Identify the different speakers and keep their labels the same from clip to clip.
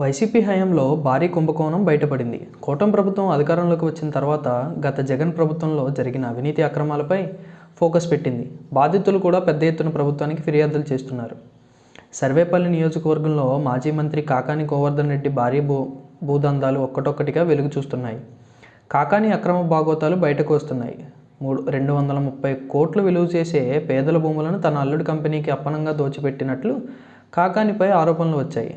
Speaker 1: YCP హయాంలో భారీ కుంభకోణం బయటపడింది. కూటమి ప్రభుత్వం అధికారంలోకి వచ్చిన తర్వాత గత జగన్ ప్రభుత్వంలో జరిగిన అవినీతి అక్రమాలపై ఫోకస్ పెట్టింది. బాధితులు కూడా పెద్ద ఎత్తున ప్రభుత్వానికి ఫిర్యాదులు చేస్తున్నారు. సర్వేపల్లి నియోజకవర్గంలో మాజీ మంత్రి కాకాని గోవర్ధన్ రెడ్డి భారీ భూ భూదందాలు ఒక్కటొక్కటిగా వెలుగు చూస్తున్నాయి. కాకాని అక్రమ భాగోతాలు బయటకు వస్తున్నాయి. మూడు రెండు వందల ముప్పై కోట్లు విలువ చేసే పేదల భూములను తన అల్లుడి కంపెనీకి అప్పనంగా దోచిపెట్టినట్లు కాకానిపై ఆరోపణలు వచ్చాయి.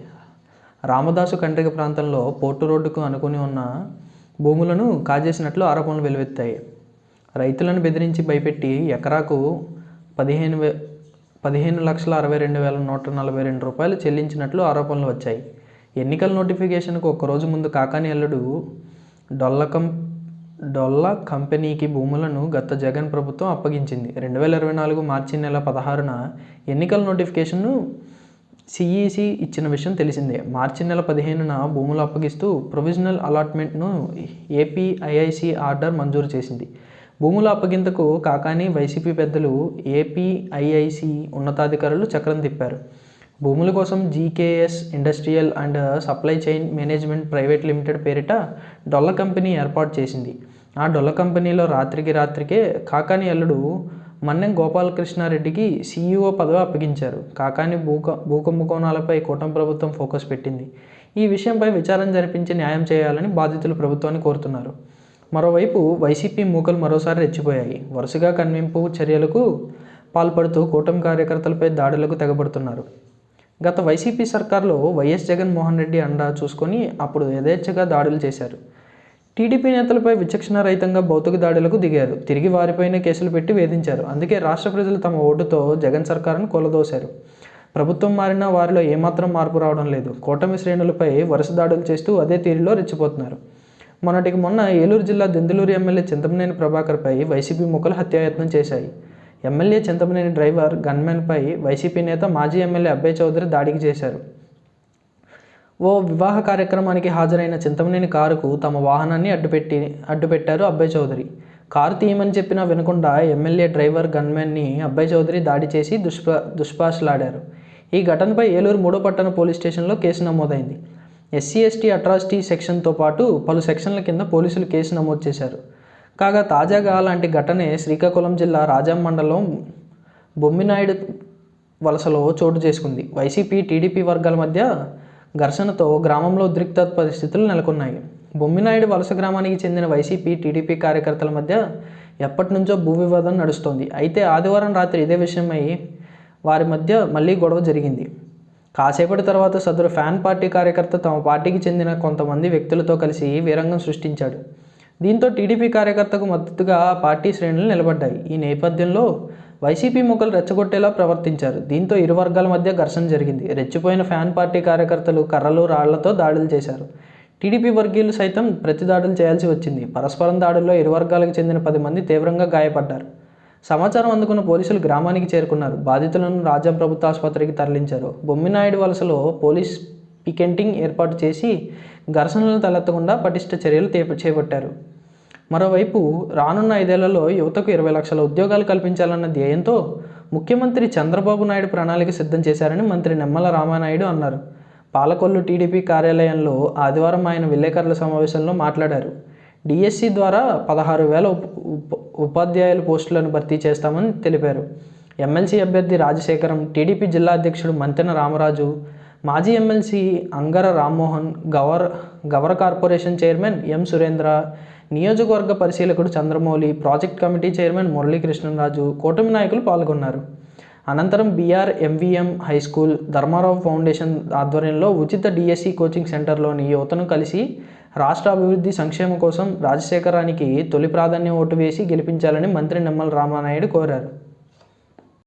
Speaker 1: రామదాసు కండ్రిగ ప్రాంతంలో పోర్టు రోడ్డుకు అనుకుని ఉన్న భూములను కాజేసినట్లు ఆరోపణలు వెలువెత్తాయి. రైతులను బెదిరించి భయపెట్టి ఎకరాకు పదిహేను వే పదిహేను లక్షల అరవై రెండు వేల నూట నలభై రెండు రూపాయలు చెల్లించినట్లు ఆరోపణలు వచ్చాయి. ఎన్నికల నోటిఫికేషన్కు ఒక్కరోజు ముందు కాకాని అల్లుడు డొల్ల కం డొల్ల కంపెనీకి భూములను గత జగన్ ప్రభుత్వం అప్పగించింది. రెండు వేల ఇరవై నాలుగు మార్చి నెల పదహారున ఎన్నికల నోటిఫికేషన్ను సిఈసి ఇచ్చిన విషయం తెలిసిందే. మార్చి నెల పదిహేనున భూములు అప్పగిస్తూ ప్రొవిజనల్ అలాట్మెంట్ను ఏపీఐఐసి ఆర్డర్ మంజూరు చేసింది. భూముల అప్పగింతకు కాకాని వైసీపీ పెద్దలు ఏపీఐఐసి ఉన్నతాధికారులు చక్రం తిప్పారు. భూముల కోసం GKS industrial and supply chain management private limited పేరిట డొల్ల కంపెనీ ఏర్పాటు చేసింది. ఆ డొల్ల కంపెనీలో రాత్రికి రాత్రికే కాకాని అల్లుడు మన్నెం గోపాలకృష్ణారెడ్డికి సీఈఓ పదవి అప్పగించారు. కాకాని భూక భూకుంభకోణాలపై కూటమి ప్రభుత్వం ఫోకస్ పెట్టింది. ఈ విషయంపై విచారణ జరిపించి న్యాయం చేయాలని బాధితులు ప్రభుత్వాన్ని కోరుతున్నారు. మరోవైపు వైసీపీ మూకలు మరోసారి రెచ్చిపోయాయి. వరుసగా కన్వింపు చర్యలకు పాల్పడుతూ కూటమి కార్యకర్తలపై దాడులకు తెగబడుతున్నారు. గత వైసీపీ సర్కార్లో వైఎస్ జగన్మోహన్ రెడ్డి అండా చూసుకొని అప్పుడు యథేచ్ఛగా దాడులు చేశారు. టీడీపీ నేతలపై విచక్షణ రహితంగా భౌతిక దాడులకు దిగారు. తిరిగి వారిపైనే కేసులు పెట్టి వేధించారు. అందుకే రాష్ట్ర ప్రజలు తమ ఓటుతో జగన్ సర్కారును కొలదోశారు. ప్రభుత్వం మారినా వారిలో ఏమాత్రం మార్పు రావడం లేదు. కూటమి శ్రేణులపై వరుస దాడులు చేస్తూ అదే తీరులో రెచ్చిపోతున్నారు. మొన్నటికి మొన్న ఏలూరు జిల్లా దెందులూరు ఎమ్మెల్యే చింతమనేని ప్రభాకర్పై వైసీపీ ముక్కలు హత్యాయత్నం చేశాయి. ఎమ్మెల్యే చింతమనేని డ్రైవర్ గన్మెన్పై వైసీపీ నేత మాజీ ఎమ్మెల్యే అబ్బాయ్ చౌదరి దాడికి చేశారు. ఓ వివాహ కార్యక్రమానికి హాజరైన చింతమనేని కారుకు తమ వాహనాన్ని అడ్డుపెట్టి అడ్డుపెట్టారు అబ్బాయి చౌదరి. కారు తీయమని చెప్పినా వినకుండా ఎమ్మెల్యే డ్రైవర్ గన్మెన్ని అబ్బాయి చౌదరి దాడి చేసి దుష్ప దుష్పాషలాడారు ఈ ఘటనపై ఏలూరు మూడో పట్టణ పోలీస్ స్టేషన్లో కేసు నమోదైంది. ఎస్సీ ఎస్టీ అట్రాసిటీ సెక్షన్తో పాటు పలు సెక్షన్ల కింద పోలీసులు కేసు నమోదు చేశారు. కాగా తాజాగా అలాంటి ఘటనే శ్రీకాకుళం జిల్లా రాజాం మండలం బొమ్మినాయుడు వలసలో చోటు చేసుకుంది. వైసీపీ టీడీపీ వర్గాల మధ్య ఘర్షణతో గ్రామంలో ఉద్రిక్త పరిస్థితులు నెలకొన్నాయి. బొమ్మినాయుడు వలస గ్రామానికి చెందిన వైసీపీ టీడీపీ కార్యకర్తల మధ్య ఎప్పటి నుంచో భూ వివాదం నడుస్తోంది. అయితే ఆదివారం రాత్రి ఇదే విషయమై వారి మధ్య మళ్ళీ గొడవ జరిగింది. కాసేపటి తర్వాత సదరు ఫ్యాన్ పార్టీ కార్యకర్త తమ పార్టీకి చెందిన కొంతమంది వ్యక్తులతో కలిసి వీరంగం సృష్టించాడు. దీంతో టీడీపీ కార్యకర్తకు మద్దతుగా పార్టీ శ్రేణులు నిలబడ్డాయి. ఈ నేపథ్యంలో వైసీపీ ముఖలు రెచ్చగొట్టేలా ప్రవర్తించారు. దీంతో ఇరు వర్గాల మధ్య ఘర్షణ జరిగింది. రెచ్చిపోయిన ఫ్యాన్ పార్టీ కార్యకర్తలు కర్రలు రాళ్ళతో దాడులు చేశారు. టీడీపీ వర్గీయులు సైతం ప్రతి దాడులు చేయాల్సి వచ్చింది. పరస్పరం దాడుల్లో ఇరు వర్గాలకు చెందిన పది మంది తీవ్రంగా గాయపడ్డారు. సమాచారం అందుకున్న పోలీసులు గ్రామానికి చేరుకున్నారు. బాధితులను రాజా ప్రభుత్వ ఆసుపత్రికి తరలించారు. బొమ్మినాయుడు వలసలో పోలీస్ పికెంటింగ్ ఏర్పాటు చేసి ఘర్షణలు తలెత్తకుండా పటిష్ట చర్యలు చేపట్టారు. మరోవైపు రానున్న ఐదేళ్ళలో యువతకు ఇరవై లక్షల ఉద్యోగాలు కల్పించాలన్న ధ్యేయంతో ముఖ్యమంత్రి చంద్రబాబు నాయుడు ప్రణాళిక సిద్ధం చేశారని మంత్రి నిమ్మల రామానాయుడు అన్నారు. పాలకొల్లు టీడీపీ కార్యాలయంలో ఆదివారం ఆయన విలేకరుల సమావేశంలో మాట్లాడారు. డిఎస్సి ద్వారా పదహారు వేల ఉప ఉపాధ్యాయుల పోస్టులను భర్తీ చేస్తామని తెలిపారు. ఎమ్మెల్సీ అభ్యర్థి రాజశేఖరం టీడీపీ జిల్లా అధ్యక్షుడు మంతెన రామరాజు మాజీ ఎమ్మెల్సీ అంగర రామ్మోహన్ గవర్ గవర్ కార్పొరేషన్ చైర్మన్ ఎం సురేంద్ర నియోజకవర్గ పరిశీలకుడు Chandramouli project committee chairman Muralikrishnaraju కూటమి నాయకులు పాల్గొన్నారు. అనంతరం BR MVM high school Dharmarao foundation ఆధ్వర్యంలో ఉచిత డిఎస్సి కోచింగ్ సెంటర్లోని యువతను కలిసి రాష్ట్ర అభివృద్ధి సంక్షేమం కోసం రాజశేఖరానికి తొలి ప్రాధాన్యం ఓటు వేసి గెలిపించాలని మంత్రి నిమ్మల రామానాయుడు కోరారు.